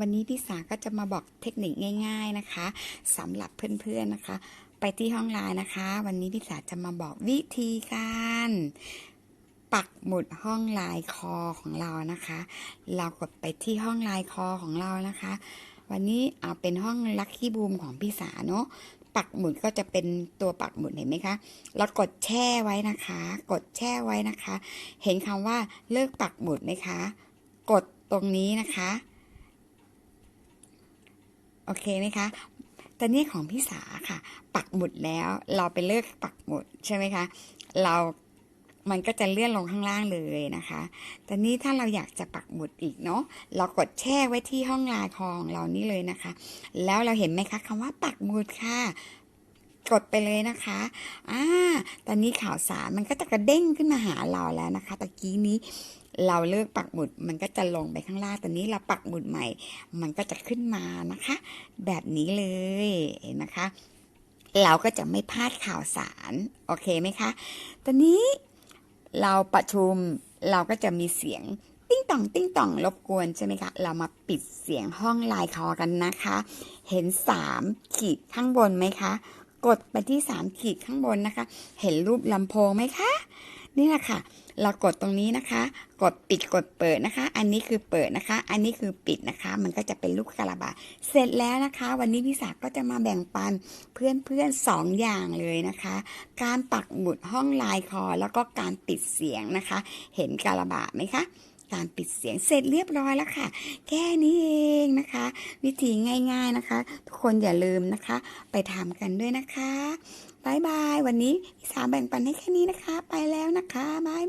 วันนี้พี่สาก็จะมาบอกเทคนิคง่าย ๆนะคะสำหรับเพื่อนๆนะคะ ไปที่ห้องไลน์นะคะ วันนี้พี่สาจะมาบอกวิธีการปักหมุดห้องลน์คอของเรานะคะ เรากดไปที่ห้องลน์คอของเรานะคะ วันนี้เอาเป็นห้องลัคกี้บูมของพี่สาเนาะปักหมุดก็จะเป็นตัวปักหมุดเห็นไหมคะเรากดแช่ไว้นะคะ กดแช่ไว้นะคะ เห็นคำว่าเลิกปักหมุดไหมคะ กดตรงนี้นะคะ โอเคไหมคะตอนนี้ของพี่สาค่ะ ปักหมุดแล้ว เราไปเลิกปักหมุดใช่ไหมคะ เรามันก็จะเลื่อนลงข้างล่างเลยนะคะ ตอนนี้ถ้าเราอยากจะปักหมุดอีกเนาะ เรากดแช่ไว้ที่ห้องลายคอของเรานี่เลยนะคะ แล้วเราเห็นไหมคะคำว่าปักหมุดค่ะ กดไปเลยนะคะอ่าตอนนี้ข่าวสารมันก็จะกระเด้งขึ้นมาหาเราแล้วนะคะตะกี้นี้เราเลิกปักหมุดมันก็จะลงไปข้างล่างตอนนี้เราปักหมุดใหม่ มันก็จะขึ้นมานะคะ แบบนี้เลยนนะคะ เราก็จะไม่พลาดข่าวสาร โอเคไหมคะ ตอนนี้เราประชุมเราก็จะมีเสียงติ้งต่อง ติ้งต่องรบกวนใช่ไหมคะ เรามาปิดเสียงห้องลายคอกันนะคะ เห็นสามขีดข้างบนไหมคะ กดไปที่สามขีดข้างบนนะคะ เห็นรูปลำโพงไหมคะ นี่แหละค่ะ เรากดตรงนี้นะคะ กดปิดกดเปิดนะคะ อันนี้คือเปิดนะคะ อันนี้คือปิดนะคะ มันก็จะเป็นลูกกระบาดเสร็จแล้วนะคะ วันนี้พี่ศักดิ์ก็จะมาแบ่งปันเพื่อนๆสองอย่างเลยนะคะ การปักหมุดห้องลายคอ แล้วก็การปิดเสียงนะคะ เห็นกระบาดไหมคะ การปิดเสียงเสร็จเรียบร้อยแล้วค่ะ แค่นี้เองนะคะ วิธีง่ายๆนะคะ ทุกคนอย่าลืมนะคะ ไปทำกันด้วยนะคะบายบาย วันนี้พี่สาวแบ่งปันให้แค่นี้นะคะ ไปแล้วนะคะบาย